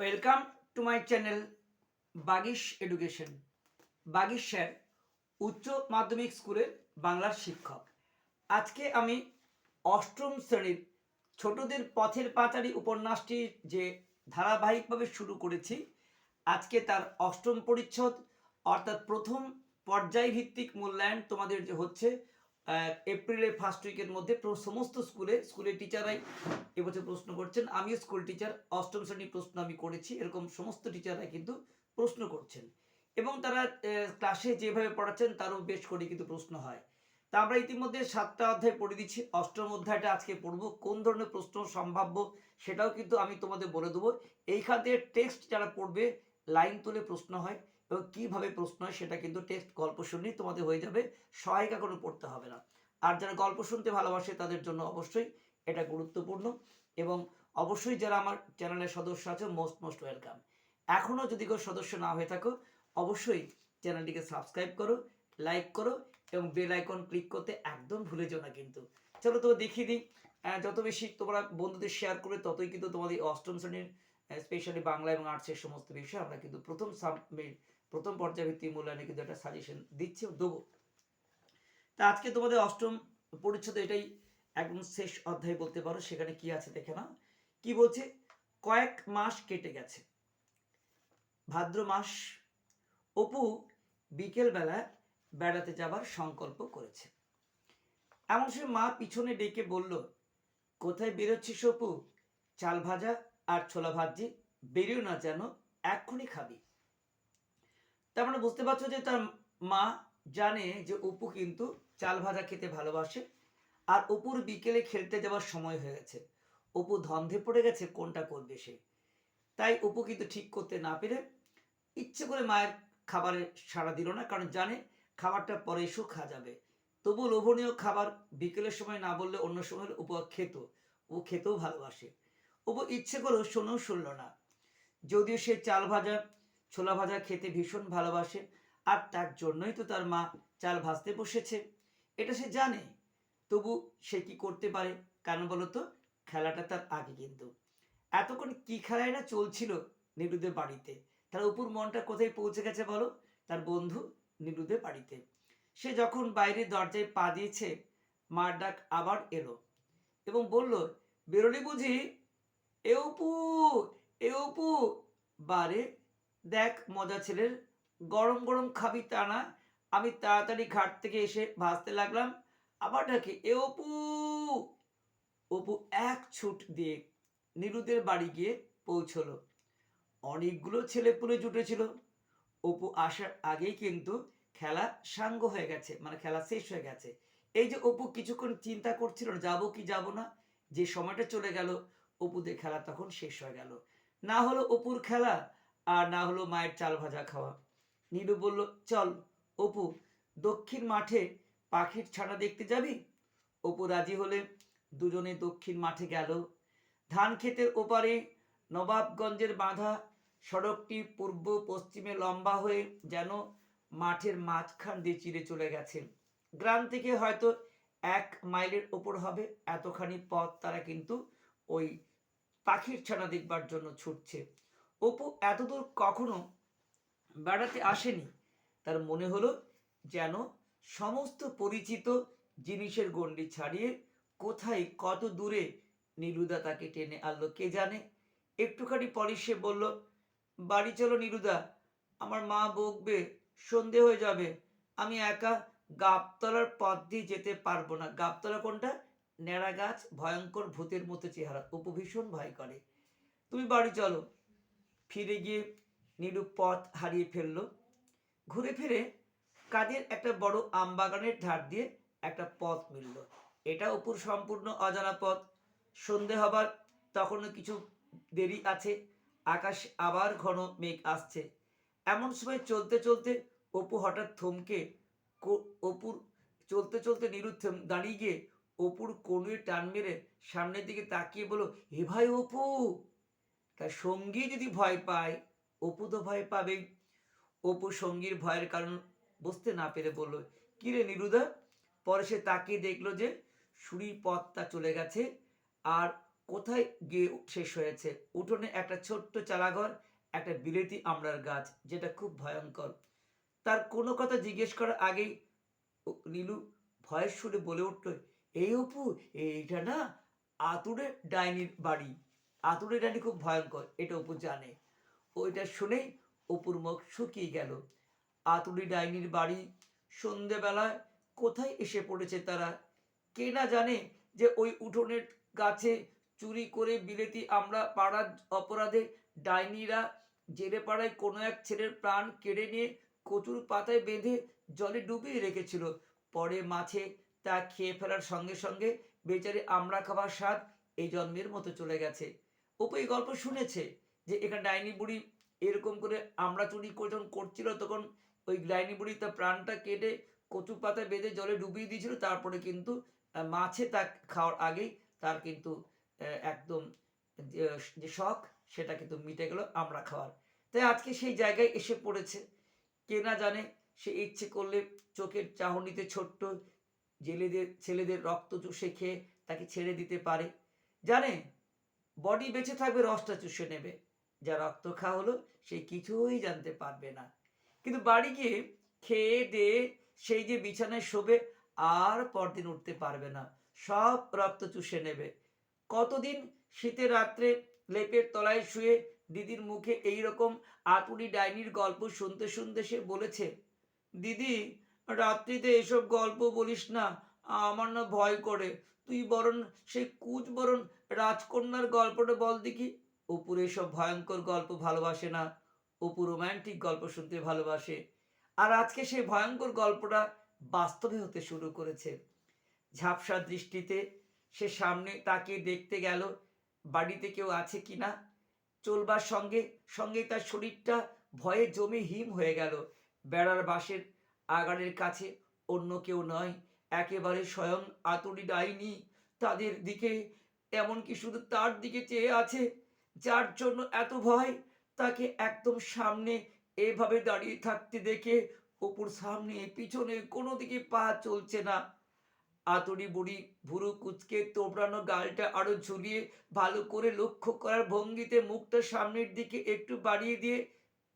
Welcome to my channel Bagish education Bagish sir উচ্চ মাধ্যমিক স্কুলের বাংলার শিক্ষক। আজকে আমি অষ্টম শ্রেণির ছোটদের পথের পাঁচালী উপন্যাসটি যে ধারাবাহিকভাবে শুরু করেছি, আজকে তার অষ্টম পরিচ্ছদ, অর্থাৎ প্রথম পর্যায়ভিত্তিক মূল্যায়ন তোমাদের যে হচ্ছে এপ্রিলের ফার্স্ট উইকের মধ্যে সমস্ত স্কুলে, স্কুলের টিচাররাই এবছর প্রশ্ন করছেন। আমিও স্কুল টিচার অষ্টম শ্রেণির প্রশ্ন আমি করেছি। এরকম সমস্ত টিচাররা কিন্তু প্রশ্ন করছেন। এবং তারা ক্লাসে যেভাবে পড়াচ্ছেন, তারও বেশ করে কিন্তু প্রশ্ন হয়। তা আমরা ইতিমধ্যে সাতটা অধ্যায় পড়ে দিচ্ছি। অষ্টম অধ্যায়টা আজকে পড়ব। কোন ধরনের প্রশ্ন সম্ভাব্য সেটাও কিন্তু আমি তোমাদের বলে দেবো। এইখান থেকে টেক্সট যারা পড়বে লাইন তুলে প্রশ্ন হয়। এবং কীভাবে প্রশ্ন হয় সেটা কিন্তু টেক্সট গল্প শুনলেই তোমাদের হয়ে যাবে। সহায়িকা কোনো পড়তে হবে না। আর যারা গল্প শুনতে ভালোবাসে তাদের জন্য অবশ্যই এটা গুরুত্বপূর্ণ এবং অবশ্যই যারা আমার চ্যানেলের সদস্য আছে মোস্ট মোস্ট ওয়েলকাম এখনও যদি কেউ সদস্য না হয়ে থাকো, অবশ্যই চ্যানেলটিকে সাবস্ক্রাইব করো লাইক করো এবং বেল আইকন ক্লিক করতে একদম ভুলে যেও না কিন্তু। চলো তো দেখিয়ে দিই যত বেশি তোমরা বন্ধুদের শেয়ার করবে, ততই কিন্তু তোমাদের অষ্টম শ্রেণির স্পেশালি বাংলা এবং আর্টসের সমস্ত বিষয়ে আমরা কিন্তু প্রথম সাবমিট প্রথম পর্যায়ভিত্তিক মূল্যায়নে কিন্তু একটা সাজেশন দিচ্ছি দেবো। তা আজকে তোমাদের অষ্টম পরিচ্ছদ এটাই একদম শেষ অধ্যায় বলতে পারো, সেখানে কি আছে দেখে না কি বলছে? কয়েক মাস কেটে গেছে। ভাদ্র মাস, অপু বিকেলবেলা বেড়াতে যাবার সংকল্প করেছে। এমন সে মা পিছনে ডেকে বলল, কোথায় বেরোচ্ছিস অপু? চাল ভাজা আর ছোলা ভাজি বেরিয়েও না যেন, এক্ষুনি খাবি। তার মানে বুঝতে পারছ যে তার মা জানে যে অপু কিন্তু চাল ভাজা খেতে ভালোবাসে, আর অপুর বিকেলে খেলতে যাওয়ার সময় হয়ে গেছে। অপু ধন্ধে পড়ে গেছে, কোনটা করবে সে? তাই অপু কিন্তু ঠিক করতে না পেরে ইচ্ছে করে মায়ের খাবারে সাড়া দিল না, কারণ জানে খাবারটা পরে এসেও খাওয়া যাবে। তবু লোভনীয় খাবার বিকেলের সময় না বললে অন্য সময় অপু খেত, ও খেতেও ভালোবাসে। অপু ইচ্ছে করেও শোনেও শুনল না। যদিও সে চাল ভাজা ছোলা ভাজা খেতে ভীষণ ভালোবাসে, আর তার জন্যই তো তার মা চাল ভাজতে বসেছে। এটা সে জানে, তবু সে কি করতে পারে? কারণ বলতো? খেলাটা তার আগে কিন্তু। এতক্ষণ কি খেলায় না চলছিল নীলুদের বাড়িতে? তার উপর মনটা কোথায় পৌঁছে গেছে বলো? তার বন্ধু নীলুদের বাড়িতে। সে যখন বাইরে দরজায় পা দিয়েছে, মার ডাক আবার এলো এবং বলল, বেরোলি বুঝি? এ অপু, এ বারে দেখ, মজা ছেলের। গরম গরম খাবি তা না। আমি তাড়াতাড়ি ঘাট থেকে এসে ভাজতে লাগলাম। আবার ডাকে, এ অপু! অপু এক ছুট দিয়ে নীলুদের বাড়ি গিয়ে পৌঁছলো। অনেকগুলো ছেলে পুলে জুটেছিল। অপু আসার আগেই কিন্তু খেলা সাঙ্গ হয়ে গেছে মানে খেলা শেষ হয়ে গেছে। এই যে অপু কিছুক্ষণ চিন্তা করছিল, যাব কি যাব না? যে সময়টা চলে গেল, অপুদের খেলা তখন শেষ হয়ে গেল। না হলো অপুর খেলা আর না হলো মায়ের চাল ভাজা খাওয়া। নীলু বলল, চল, অপু, দক্ষিণ মাঠে পাখির ছানা দেখতে যাবি? অপু রাজি হলে দুজনে দক্ষিণ মাঠে গেল। ধান ক্ষেতের ওপারে নবাবগঞ্জের বাঁধা সড়কটি পূর্ব পশ্চিমে লম্বা হয়ে যেন মাঠের মাঝখান দিয়ে চিরে চলে গেছে। গ্রাম থেকে হয়তো এক মাইলের ওপর হবে, এতখানি পথ তারা কিন্তু ওই পাখির ছানা দেখবার জন্য ছুটছে। অপু এতদূর কখনো বেড়াতে আসেনি। তার মনে হলো যেন সমস্ত পরিচিত জিনিসের গণ্ডি ছাড়িয়ে কোথায় কত দূরে নীলুদা তাকে টেনে আনলো, কে জানে? একটুখানি পরে সে বলল, বাড়ি চলো নীলুদা আমার মা বকবে, সন্ধে হয়ে যাবে, আমি একা গাবতলার পথ দিয়ে যেতে পারব না। গাবতলা কোনটা? ন্যাড়া গাছ, ভয়ঙ্কর ভূতের মতো চেহারা। অপু ভীষণ ভয় করে। তুমি বাড়ি চলো ফিরে গিয়ে নীলু পথ হারিয়ে ফেলল। ঘুরে ফিরে কাদের একটা বড় আম বাগানের ধার দিয়ে একটা পথ মিলল। এটা অপুর সম্পূর্ণ অজানা পথ। সন্ধে হবার তখনও কিছু দেরি আছে। আকাশ আবার ঘন মেঘ আসছে। এমন সময় চলতে চলতে অপু হঠাৎ থমকে অপুর চলতে চলতে থেম- দাঁড়িয়ে গিয়ে অপুর কোনুয়ে টান মেরে সামনের দিকে তাকিয়ে বলো হে ভাই অপু তার সঙ্গী যদি ভয় পায়, অপু তো ভয় পাবেই। অপু সঙ্গীর ভয়ের কারণ বুঝতে না পেরে বলল কিরে নীলুদা পরে সে তাকিয়ে দেখল যে সুরি পথটা চলে গেছে আর কোথায় গিয়ে শেষ হয়েছে। উঠোনে একটা ছোট্ট চালাঘর একটা বিলেতি আমড়ার গাছ, যেটা খুব ভয়ঙ্কর। তার কোনো কথা জিজ্ঞেস করার আগেই নীলু ভয়ের সুরে বলে উঠল, এই অপু, এইটা না আতুরে ডাইনির বাড়ি। আতুরে ডাইনি খুব ভয়ঙ্কর, এটা অপু জানে। ওইটা শুনেই অপুর মুখ শুকিয়ে গেল। আতুরি ডাইনির বাড়ি সন্ধেবেলায় কোথায় এসে পড়েছে তারা? কে না জানে যে ওই উঠোনের গাছে চুরি করে বিলেতি আমরা পাড়ার অপরাধে ডাইনিরা জেলে পাড়ায় কোনো এক ছেলের প্রাণ কেড়ে নিয়ে কচুর পাতায় বেঁধে জলে ডুবিয়ে রেখেছিল। পরে মাছে তা খেয়ে ফেলার সঙ্গে সঙ্গে বেচারি আমরা খাবার স্বাদ এই জন্মের মতো চলে গেছে। অপু এই গল্প শুনেছে যে এখানে ডাইনি বুড়ি এরকম করে আমরা চুরি যখন করছিল তখন ওই ডাইনি বুড়ি তার প্রাণটা কেটে কচু পাতায় বেঁধে জলে ডুবিয়ে দিয়েছিল। তারপরে কিন্তু মাছে তা খাওয়ার আগেই তার কিন্তু একদম, যে- যে শখ সেটা কিন্তু মিটে গেল আমরা খাওয়ার। তাই আজকে সেই জায়গায় এসে পড়েছে। কে না জানে সে ইচ্ছে করলে চোখের চাহনিতে ছোট্ট জেলেদের, ছেলেদের রক্ত চুষে খেয়ে তাকে ছেড়ে দিতে পারে। জানে বডি বেঁচে থাকবে, রসটা চুষে নেবে। যা রক্ত খাওয়া হলো, সে কিছুই জানতে পারবে না। কিন্তু বাড়ি গিয়ে খেয়ে দিয়ে সেই যে বিছানায় শোবে, আর পরদিন উঠতে পারবে না। সব রক্ত চুষে নেবে। কতদিন শীতের রাত্রে লেপের তলায় শুয়ে দিদির মুখে এই রকম আতুরি ডাইনির গল্প শুনতে শুনতে সে বলেছে, দিদি, রাত্রিতে এসব গল্প বলিস না, আমার না ভয় করে। তুই বরং সেই কুচ বরং রাজকন্যার গল্পটা বল দেখি। অপুর এসব ভয়ঙ্কর গল্প ভালোবাসে না। অপু রোম্যান্টিক গল্প শুনতে ভালোবাসে। আর আজকে সেই ভয়ঙ্কর গল্পটা বাস্তবে হতে শুরু করেছে। ঝাপসা দৃষ্টিতে সে সামনে তাকে দেখতে গেল, বাড়িতে কেউ আছে কি না? চলবার সঙ্গে সঙ্গে তার শরীরটা ভয়ে জমে হিম হয়ে গেল। বেড়ার বাঁশের আগারের কাছে অন্য কেউ নয়, একেবারে স্বয়ং আতুরি ডাইনি। তাদের দিকে এমনকি শুধু তার দিকে চেয়ে আছে, যার জন্য এত ভয়? তাকে একদম সামনে এভাবে দাঁড়িয়ে থাকতে দেখে অপুর সামনে পিছনে কোনো দিকে পা চলছে না। আতুরি বুড়ি ভুরু কুচকে তোবড়ানো গালটা আরও ঝুলিয়ে ভালো করে লক্ষ্য করার ভঙ্গিতে মুখটা সামনের দিকে একটু বাড়িয়ে দিয়ে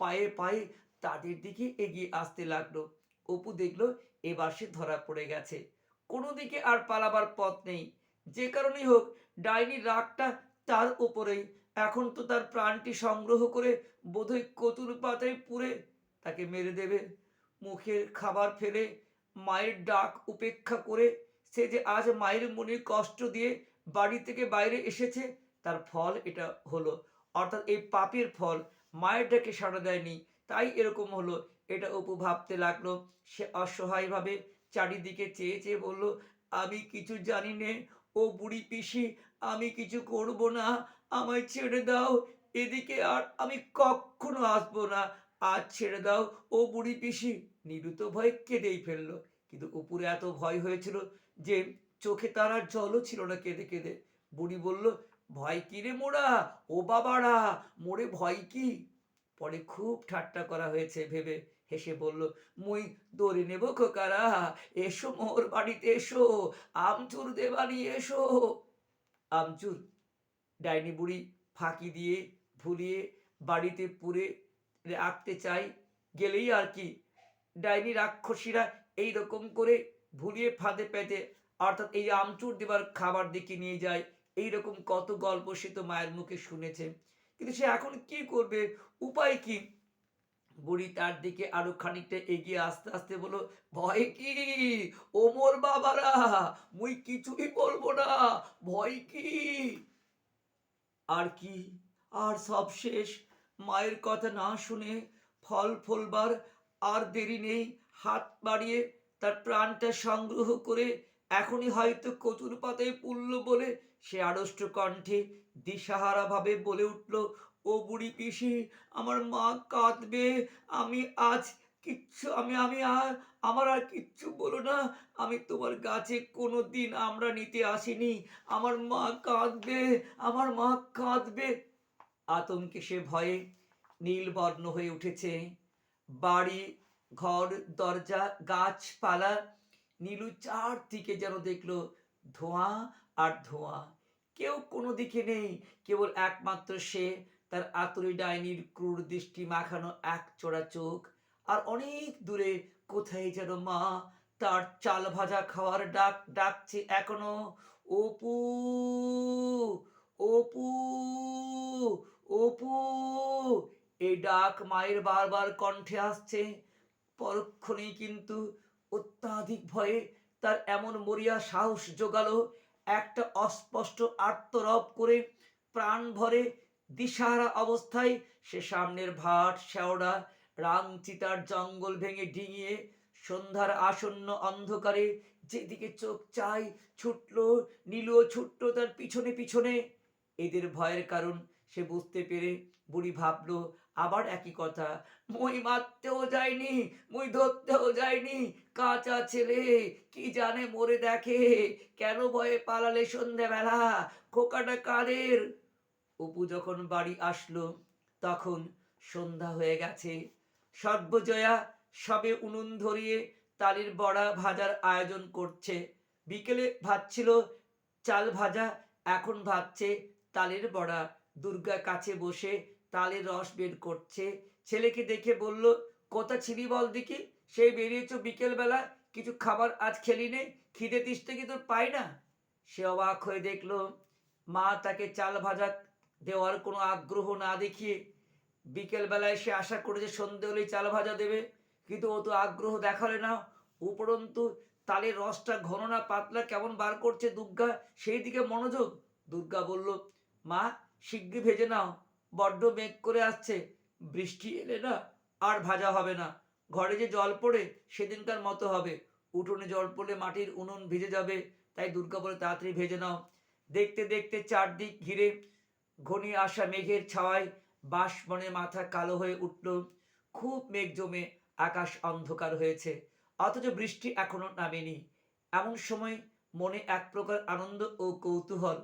পায়ে পায়ে তাদের দিকে এগিয়ে আসতে লাগল। অপু দেখল এবার সে ধরা পড়ে গেছে। কোনো দিকে আর পালাবার পথ নেই। যে কারণেই হোক ডাইনির রাগটা তার উপরেই। এখন তো তার প্রাণটি সংগ্রহ করে বোধহয় কতুর পাতায় পুড়ে তাকে মেরে দেবে। মুখের খাবার ফেলে মায়ের ডাক উপেক্ষা করে সে যে আজ মায়ের মনে কষ্ট দিয়ে বাড়ি থেকে বাইরে এসেছে, তার ফল এটা হলো। অর্থাৎ এই পাপের ফল মায়ের ডাকে সাড়া দেয়নি, তাই এরকম হলো। এটা অপু ভাবতে লাগল। সে অসহায়ভাবে চারিদিকে চেয়ে চেয়ে বলল, আমি কিছু জানি নে ও বুড়ি পিসি, আমি কিছু করব না। আমায় ছেড়ে দাও। এদিকে আর আমি কখনো আসব না। আজ ছেড়ে দাও। ও বুড়ি পিসি, নীলু তো ভয় কেঁদেই ফেলল। কিন্তু উপরে এত ভয় হয়েছিল যে চোখে তার আর জলও ছিল না কেঁদে কেঁদে। বুড়ি বলল, ভয় কি রে মোড়া? ও বাবারা, মোড়ে ভয় কি? পরে খুব ঠাট্টা করা হয়েছে ভেবে। হেসে বলল, মুই দৌড়ে নেব খোকারা, এসো মোর বাড়িতে এসো, আমচুর দেবানি এসো। আমচুর ডাইনি বুড়ি ফাঁকি দিয়ে ভুলিয়ে বাড়িতে পুরে রাখতে চাই গেলেই আর কি। ডাইনি রাক্ষসীরা এই রকম করে ভুলিয়ে ফাঁদে পেতে অর্থাৎ এই আমচুর দেবার খাবার দিকে নিয়ে যায় এই রকম কত গল্প সে তো মায়ের মুখে শুনেছে। কিন্তু সে এখন কি করবে, উপায় কি? বুড়ি তার দিকে আরও খানিকটা এগিয়ে আস্তে আস্তে বলো ভয় কি? ওমর বাবারা, মুই কিছুই বলব না, ভয় কি? আর কি? আর সব শেষ? মায়ের কথা না শুনে ফল ফলবার আর দেরি নেই, হাত বাড়িয়ে তার প্রাণটা সংগ্রহ করে এখনই হয়তো কচুর পাতায় পুলল বলে সে আড়ষ্ট কণ্ঠে দিশাহারা ভাবে বলে উঠল ও বুড়ি পিসি, আমার মা কাঁদবে। আমি আজ কিচ্ছু, আমি আমি আর, আমার আর কিচ্ছু বলো না। আমি তোমার গাছে কোনো দিন আমরা নিতে আসিনি। আমার মা কাঁদবে, আমার মা কাঁদবে। আতঙ্কে সে ভয়ে নীলবর্ণ হয়ে উঠেছে। বাড়ি, ঘর, দরজা, গাছপালা, নীলু চারদিকে যেন দেখল ধোঁয়া আর ধোঁয়া। কেউ কোনো দিকে নেই, কেবল একমাত্র সে তার আতুরি ডাইনির ক্রূর দৃষ্টি মাখানো এক চোরা চোখ, আর অনেক দূরে কোথায় যেন মা তার চাল ভাজা খাওয়ার ডাক ডাকছে এখনও, অপু অপু অপু এই ডাক মায়ের বারবার কণ্ঠে আসছে। পরক্ষণেই কিন্তু অত্যাধিক ভয়ে তার এমন মরিয়া সাহস জোগালো, একটা অস্পষ্ট আর্তরব করে প্রাণ ভরে দিশাহারা অবস্থায় সে সামনের ভাট শেওড়া রাংচিতার জঙ্গল ভেঙে ডিঙিয়ে সন্ধ্যার আসন্ন অন্ধকারে যেদিকে চোখ চাই ছুটল নীলও ছুটল তার পিছনে পিছনে। এদের ভয়ের কারণ সে বুঝতে পেরে বুড়ি ভাবলো, আবার একই কথা, মই মারতেও যায়নি মই ধরতেও যায়নি কাঁচা ছেলে, কি জানে মরে দেখে, কেন ভয়ে পালালে সন্ধেবেলা, খোকাটা কাদের? অপু যখন বাড়ি আসলো, তখন সন্ধ্যা হয়ে গেছে। সর্বজয়া সবে উনুন ধরিয়ে তালির বড়া ভাজার আয়োজন করছে। বিকেলে ভাজছিল চাল ভাজা, এখন ভাজছে তালের বড়া। দুর্গা কাছে বসে তালের রস বের করছে। ছেলেকে দেখে বলল, কোথা ছিলি বল দেখি? সেই বেরিয়েছ বিকেলবেলা। কিছু খাবার আজ খেলি নে। খিদে তিসতে কি তোর পাই না? সে অবাক হয়ে দেখল, মা তাকে চাল ভাজা দেওয়ার কোনো আগ্রহ না দেখিয়ে বিকেলবেলায় সে আশা করেছে সন্ধে হলেই চাল ভাজা দেবে। কিন্তু ও তো আগ্রহ দেখালে না। উপরন্তু তালের রসটা ঘন না পাতলা কেমন বার করছে দুর্গা, সেই দিকে মনোযোগ। দুর্গা বলল, মা শিগগির ভেজে নাও। বড্ড মেঘ করে আসছে। বৃষ্টি এলে না আর ভাজা হবে না। ঘরে যে জল পড়ে, সেদিনকার মতো হবে। উঠোনে জল পড়লে মাটির উনুন ভিজে যাবে। তাই দুর্গা বলে, তাড়াতাড়ি ভেজে নাও। দেখতে দেখতে চারদিক ঘিরে ঘনিয়ে আসা মেঘের ছাওয়ায় বাঁশবনের মাথা কালো হয়ে উঠল। খুব মেঘ জমে আকাশ অন্ধকার হয়েছে। অথচ বৃষ্টি এখনও নামেনি। এমন সময় মনে এক প্রকার আনন্দ ও কৌতূহল।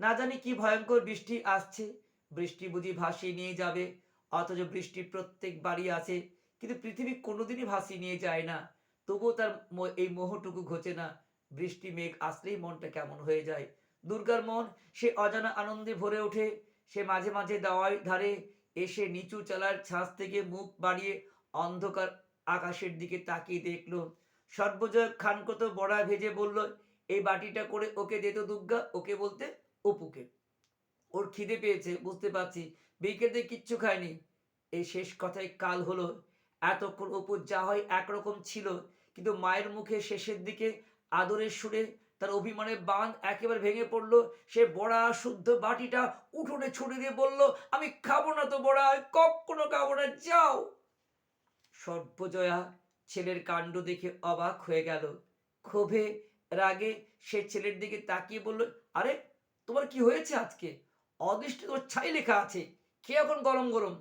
না জানি কি ভয়ঙ্কর বৃষ্টি আসছে। বৃষ্টি বুঝি ভাসিয়ে নিয়ে যাবে। অথচ বৃষ্টি প্রত্যেক বাড়ি আছে। কিন্তু পৃথিবী কোনোদিনই ভাসিয়ে নিয়ে যায় না। তবুও তার এই মোহটুকু ঘোচে না। বৃষ্টি, মেঘ আসলেই মনটা কেমন হয়ে যায়। দুর্গার মন সে অজানা আনন্দে ভরে ওঠে। সে মাঝে মাঝে দাওয়ায় ধারে এসে নিচু চালার ছাঁচ থেকে মুখ বাড়িয়ে অন্ধকার আকাশের দিকে তাকিয়ে দেখল। সর্বজয় খানকত বড়া ভেজে বলল, এই বাটিটা করে ওকে দিত দুর্গা, ওকে বলতে অপুকে। ওর খিদে পেয়েছে, বুঝতে পারছি। বিকেলে কিচ্ছু খায়নি। এই শেষ কথায় কাল হলো। এতক্ষণ অপুর যা হয় একরকম ছিল। কিন্তু মায়ের মুখে শেষের দিকে আদরের সুরে তার অভিমানের বাঁধ একেবারে ভেঙে পড়ল। সে বড়া শুদ্ধ বাটিটা উঠোনে ছুড়ে দিয়ে বলল, আমি খাব না তো বড়া, কখনো খাব না, যাও। সর্বজয়া ছেলের কাণ্ড দেখে অবাক হয়ে গেল। ক্ষোভে, রাগে সে ছেলের দিকে তাকিয়ে বলল, আরে, তোমার কি হয়েছে আজকে? অদৃষ্টে তোর ছাই লেখা আছে কে এখন গরম গরম।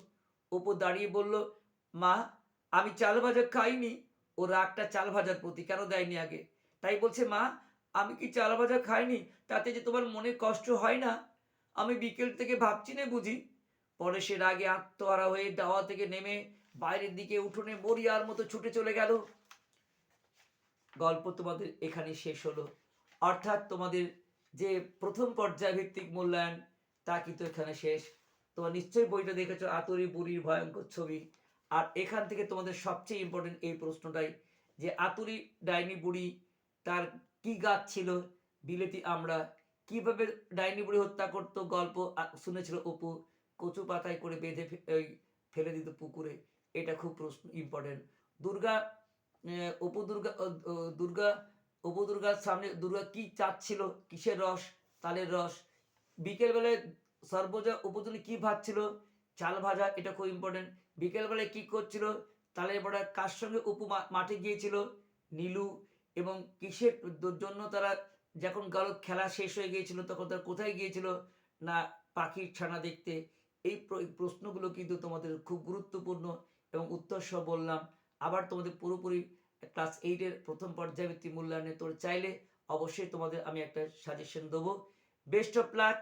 অপু দাঁড়িয়ে বলল, মা, আমি চাল ভাজা খাইনি, ও রাগটা চাল ভাজার প্রতি কেন দেয়নি আগে? তাই বলছে, মা আমি কি চাল ভাজা খাইনি? তাতে যে তোমার মনে কষ্ট হয় না? আমি বিকেল থেকে ভাবছি না বুঝি। পরে সে রাগে আত্মহারা হয়ে দাওয়া থেকে নেমে বাইরের দিকে উঠোনে মরিয়ার মতো ছুটে চলে গেল। গল্প তোমাদের এখানে শেষ হলো। অর্থাৎ তোমাদের যে প্রথম পর্যায়ভিত্তিক মূল্যায়ন, তা কিন্তু এখানে শেষ। তোমরা নিশ্চয়ই বইটা দেখেছ, আতরি বুড়ির ভয়ঙ্কর ছবি। আর এখান থেকে তোমাদের সবচেয়ে ইম্পর্টেন্ট এই প্রশ্নটাই যে আতুরি ডাইনি বুড়ি তার কি গাছ ছিল? বিলেতি আমরা কীভাবে ডাইনি বুড়ি হত্যা করতো? গল্প শুনেছিল অপু। কচু পাতায় করে বেঁধে ফেলে দিত পুকুরে। এটা খুব প্রশ্ন ইম্পর্টেন্ট দুর্গা অপু দুর্গা দুর্গা, অপু দুর্গার সামনে দুর্গা কি চাচ্ছিল? কিসের রস? তালের রস? বিকেলবেলায় সর্বজা উপজনে কি ভাজছিল? চাল ভাজা, এটা খুব ইম্পর্টেন্ট বিকেলবেলায় কি করছিল? তালের বড়া কার সঙ্গে উপু মাঠে গিয়েছিল? নীলু। এবং কিসের জন্য তারা যখন গেল খেলা শেষ হয়ে গিয়েছিল, তখন তারা কোথায় গিয়েছিল না পাখির ছানা দেখতে? এই প্রশ্নগুলো কিন্তু তোমাদের খুব গুরুত্বপূর্ণ এবং উত্তর সহ বললাম। আবার তোমাদের পুরোপুরি ক্লাস এইটের প্রথম পর্যায়বৃত্তি মূল্যায়নে তোর চাইলে অবশ্যই তোমাদের আমি একটা সাজেশন দেবো। বেস্ট অফ লাক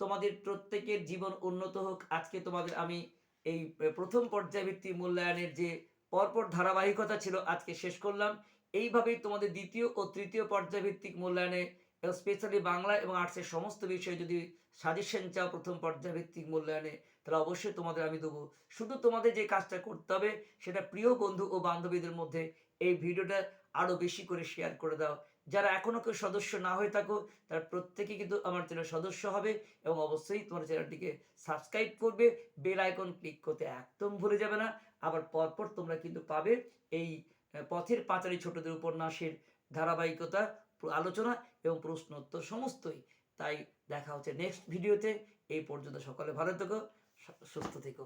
তোমাদের প্রত্যেকের জীবন উন্নত হোক। আজকে তোমাদের আমি এই প্রথম পর্যায়বৃত্তি মূল্যায়নের যে পরপর ধারাবাহিকতা ছিল, আজকে শেষ করলাম। এইভাবেই তোমাদের দ্বিতীয় ও তৃতীয় পর্যায়ভিত্তিক মূল্যায়নে স্পেশালি বাংলা এবং আর্টসের সমস্ত বিষয়ে যদি সাজেশন চাও প্রথম পর্যায়ভিত্তিক মূল্যায়নে, তাহলে অবশ্যই তোমাদের আমি দেবো। শুধু তোমাদের যে কাজটা করতে হবে, সেটা প্রিয় বন্ধু ও বান্ধবীদের মধ্যে এই ভিডিওটা আরও বেশি করে শেয়ার করে দাও। যারা এখনও কেউ সদস্য না হয়ে থাকো, তারা প্রত্যেকে কিন্তু আমার চ্যানেল সদস্য হবে এবং অবশ্যই তোমার চ্যানেলটিকে সাবস্ক্রাইব করবে। বেল আইকন ক্লিক করতে একদম ভুলে যাবে না। আবার পরপর তোমরা কিন্তু পাবে এই পথের পাঁচালী ছোটদের উপন্যাসের ধারাবাহিকতা আলোচনা এবং প্রশ্ন উত্তর সমস্তই। তাই দেখা হচ্ছে নেক্সট ভিডিওতে এই পর্যন্ত সকলে ভালো থেকো সুস্থ থেকো।